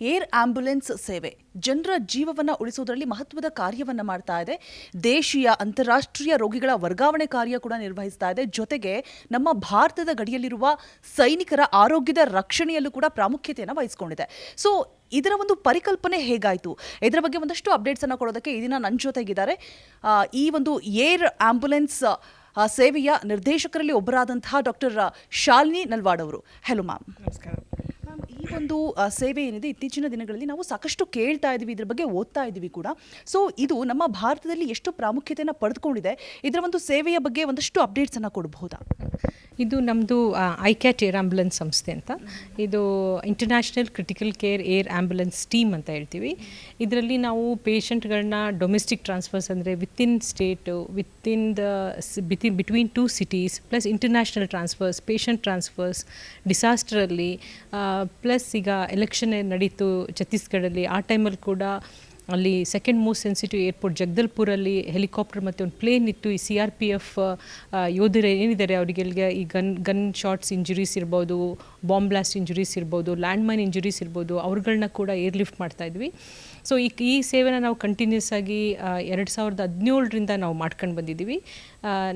Air ambulance ಸೇವೆ. ಜನರ ಜೀವವನ್ನು ಉಳಿಸುವುದರಲ್ಲಿ ಮಹತ್ವದ ಕಾರ್ಯವನ್ನು ಮಾಡ್ತಾ ಇದೆ. ದೇಶೀಯ, ಅಂತಾರಾಷ್ಟ್ರೀಯ ರೋಗಿಗಳ ವರ್ಗಾವಣೆ ಕಾರ್ಯ ಕೂಡ ನಿರ್ವಹಿಸ್ತಾ ಇದೆ. ಜೊತೆಗೆ ನಮ್ಮ ಭಾರತದ ಗಡಿಯಲ್ಲಿರುವ ಸೈನಿಕರ ಆರೋಗ್ಯದ ರಕ್ಷಣೆಯಲ್ಲೂ ಕೂಡ ಪ್ರಾಮುಖ್ಯತೆಯನ್ನು ವಹಿಸಿಕೊಂಡಿದೆ. ಸೊ ಇದರ ಒಂದು ಪರಿಕಲ್ಪನೆ ಹೇಗಾಯಿತು? ಇದರ ಬಗ್ಗೆ ಒಂದಷ್ಟು ಅಪ್ಡೇಟ್ಸನ್ನು ಕೊಡೋದಕ್ಕೆ ಈ ದಿನ ನನ್ನ ಜೊತೆಗಿದ್ದಾರೆ. ಈ ಒಂದು ಏರ್ ಆಂಬ್ಯುಲೆನ್ಸ್ ಸೇವೆಯ ನಿರ್ದೇಶಕರಲ್ಲಿ ಒಬ್ಬರಾದಂತಹ ಡಾಕ್ಟರ್ ಶಾಲಿನಿ ನಲ್ವಾಡ್ ಅವರು. ಹೆಲೋ ಮ್ಯಾಮ್ ನಮಸ್ಕಾರ. ಒಂದು ಸೇವೆ ಏನಿದೆ ಇತ್ತೀಚಿನ ದಿನಗಳಲ್ಲಿ ನಾವು ಸಾಕಷ್ಟು ಕೇಳ್ತಾ ಇದ್ದೀವಿ, ಇದ್ರ ಬಗ್ಗೆ ಓದ್ತಾ ಇದ್ದೀವಿ ಕೂಡ. ಸೊ ಇದು ನಮ್ಮ ಭಾರತದಲ್ಲಿ ಎಷ್ಟು ಪ್ರಾಮುಖ್ಯತೆಯನ್ನು ಪಡೆದುಕೊಂಡಿದೆ, ಇದರ ಒಂದು ಸೇವೆಯ ಬಗ್ಗೆ ಒಂದಷ್ಟು ಅಪ್ಡೇಟ್ಸನ್ನು ಕೊಡಬಹುದಾ ಇದು ನಮ್ಮದು ಐಕ್ಯಾಟ್ ಏರ್ ಆ್ಯಂಬುಲೆನ್ಸ್ ಸಂಸ್ಥೆ ಅಂತ. ಇದು international critical care air ambulance team ಅಂತ ಹೇಳ್ತೀವಿ. ಇದರಲ್ಲಿ ನಾವು ಪೇಷಂಟ್ಗಳನ್ನ ಡೊಮೆಸ್ಟಿಕ್ ಟ್ರಾನ್ಸ್ಫರ್ಸ್ ಅಂದರೆ within state within the within between two cities plus international transfers patient transfers ಡಿಸಾಸ್ಟ್ರಲ್ಲಿ plus ಈಗ ಎಲೆಕ್ಷನ್ ನಡೀತು ಛತ್ತೀಸ್ಗಢಲ್ಲಿ ಆ ಟೈಮಲ್ಲಿ ಕೂಡ ಅಲ್ಲಿ ಸೆಕೆಂಡ್ ಮೋಸ್ಟ್ ಸೆನ್ಸಿಟಿವ್ ಏರ್ಪೋರ್ಟ್ ಜಗದಲ್ಪುರಲ್ಲಿ ಹೆಲಿಕಾಪ್ಟರ್ ಮತ್ತು ಒಂದು ಪ್ಲೇನ್ ಇತ್ತು. ಈ ಸಿ ಆರ್ ಪಿ ಎಫ್ ಯೋಧರು ಏನಿದ್ದಾರೆ ಅವರಿಗೆ ಈ ಗನ್ ಗನ್ ಶಾಟ್ಸ್ ಇಂಜುರೀಸ್ ಇರ್ಬೋದು ಬಾಂಬ್ ಬ್ಲಾಸ್ಟ್ ಇಂಜುರೀಸ್ ಇರ್ಬೋದು ಲ್ಯಾಂಡ್ ಮೈನ್ ಇಂಜುರೀಸ್ ಇರ್ಬೋದು ಅವ್ರುಗಳನ್ನ ಕೂಡ ಏರ್ಲಿಫ್ಟ್ ಮಾಡ್ತಾಯಿದ್ವಿ ಸೊ ಈ ಈ ಸೇವೆನ ನಾವು ಕಂಟಿನ್ಯೂಸ್ ಆಗಿ ಎರಡು ಸಾವಿರದ ಹದಿನೇಳರಿಂದ ನಾವು ಮಾಡ್ಕೊಂಡು ಬಂದಿದ್ದೀವಿ.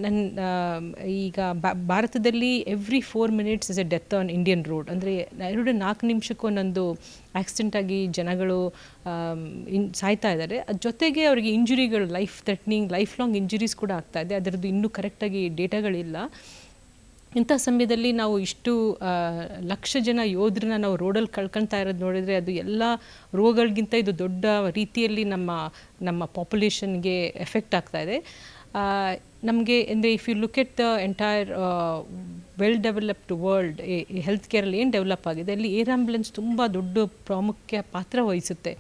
ನನ್ನ ಈಗ ಭಾರತದಲ್ಲಿ every four minutes is a death on Indian road ಅಂದರೆ ಎರಡು ನಾಲ್ಕು ನಿಮಿಷಕ್ಕೂ ಒಂದೊಂದು ಆಕ್ಸಿಡೆಂಟ್ ಆಗಿ ಜನಗಳು ಇನ್, ಸಾಯ್ತಾ ಇದ್ದಾರೆ. ಅದ್ರ ಜೊತೆಗೆ ಅವರಿಗೆ ಇಂಜುರಿಗಳು life threatening life long injuries ಕೂಡ ಆಗ್ತಾ ಇದೆ. ಅದರದ್ದು ಇನ್ನೂ ಕರೆಕ್ಟಾಗಿ ಡೇಟಾಗಳಿಲ್ಲ ಇಂಥ ಸಮಯದಲ್ಲಿ ನಾವು ಇಷ್ಟು ಲಕ್ಷ ಜನ ಯೋಧರನ್ನ ನಾವು ರೋಡಲ್ಲಿ ಕಳ್ಕೊಳ್ತಾ ಇರೋದು ನೋಡಿದರೆ ಅದು ಎಲ್ಲ ರೋಗಗಳಿಗಿಂತ ಇದು ದೊಡ್ಡ ರೀತಿಯಲ್ಲಿ ನಮ್ಮ ನಮ್ಮ ಪಾಪ್ಯುಲೇಷನ್ಗೆ ಎಫೆಕ್ಟ್ ಆಗ್ತಾ ಇದೆ. ನಮಗೆ ಅಂದರೆ if you look at the entire well developed world health ಕೇರಲ್ಲಿ ಏನು ಡೆವಲಪ್ ಆಗಿದೆ, ಅಲ್ಲಿ ಏರ್ ಆ್ಯಂಬುಲೆನ್ಸ್ ತುಂಬ ದೊಡ್ಡ ಪ್ರಾಮುಖ್ಯ ಪಾತ್ರ ವಹಿಸುತ್ತೆ.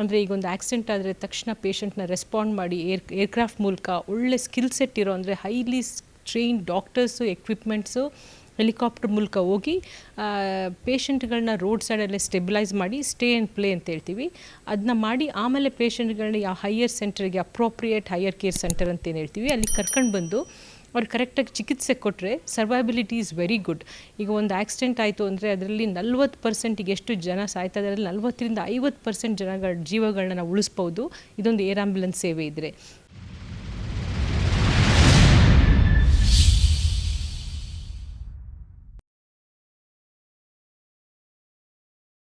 ಅಂದರೆ ಈಗ ಒಂದು ಆಕ್ಸಿಡೆಂಟ್ ಆದರೆ ತಕ್ಷಣ ಪೇಷಂಟ್ನ ರೆಸ್ಪಾಂಡ್ ಮಾಡಿ ಏರ್ ಏರ್ಕ್ರಾಫ್ಟ್ ಮೂಲಕ ಒಳ್ಳೆ ಸ್ಕಿಲ್ ಸೆಟ್ ಇರೋ ಅಂದರೆ highly train doctors equipments helicopter ಮೂಲಕ ಹೋಗಿ ಪೇಷಂಟ್ಗಳನ್ನ ರೋಡ್ ಸೈಡಲ್ಲೇ ಸ್ಟೆಬಿಲೈಸ್ ಮಾಡಿ ಸ್ಟೇ ಆ್ಯಂಡ್ ಪ್ಲೇ ಅಂತ ಹೇಳ್ತೀವಿ. ಅದನ್ನ ಮಾಡಿ ಆಮೇಲೆ ಪೇಷಂಟ್ಗಳನ್ನ ಯಾವ ಹೈಯರ್ ಸೆಂಟರ್ಗೆ ಅಪ್ರೋಪ್ರಿಯೇಟ್ ಹೈಯರ್ ಕೇರ್ ಸೆಂಟರ್ ಅಂತ ಏನು ಹೇಳ್ತೀವಿ, ಅಲ್ಲಿ ಕರ್ಕೊಂಡು ಬಂದು ಅವ್ರು ಕರೆಕ್ಟಾಗಿ ಚಿಕಿತ್ಸೆ ಕೊಟ್ಟರೆ ಸರ್ವೈಬಿಲಿಟಿ ಈಸ್ ವೆರಿ ಗುಡ್ ಈಗ ಒಂದು ಆಕ್ಸಿಡೆಂಟ್ ಆಯಿತು ಅಂದರೆ ಅದರಲ್ಲಿ ನಲ್ವತ್ತು ಪರ್ಸೆಂಟಿಗೆ ಎಷ್ಟು ಜನ ಸಾಯ್ತಾ ಇದ್ದಾರೆ ನಲ್ವತ್ತರಿಂದ ಐವತ್ತು ಪರ್ಸೆಂಟ್ ಜನಗಳ ಜೀವಗಳನ್ನ ಉಳಿಸ್ಬೋದು. ಇದೊಂದು ಏರ್ ಆ್ಯಂಬುಲೆನ್ಸ್ ಸೇವೆ ಇದ್ದರೆ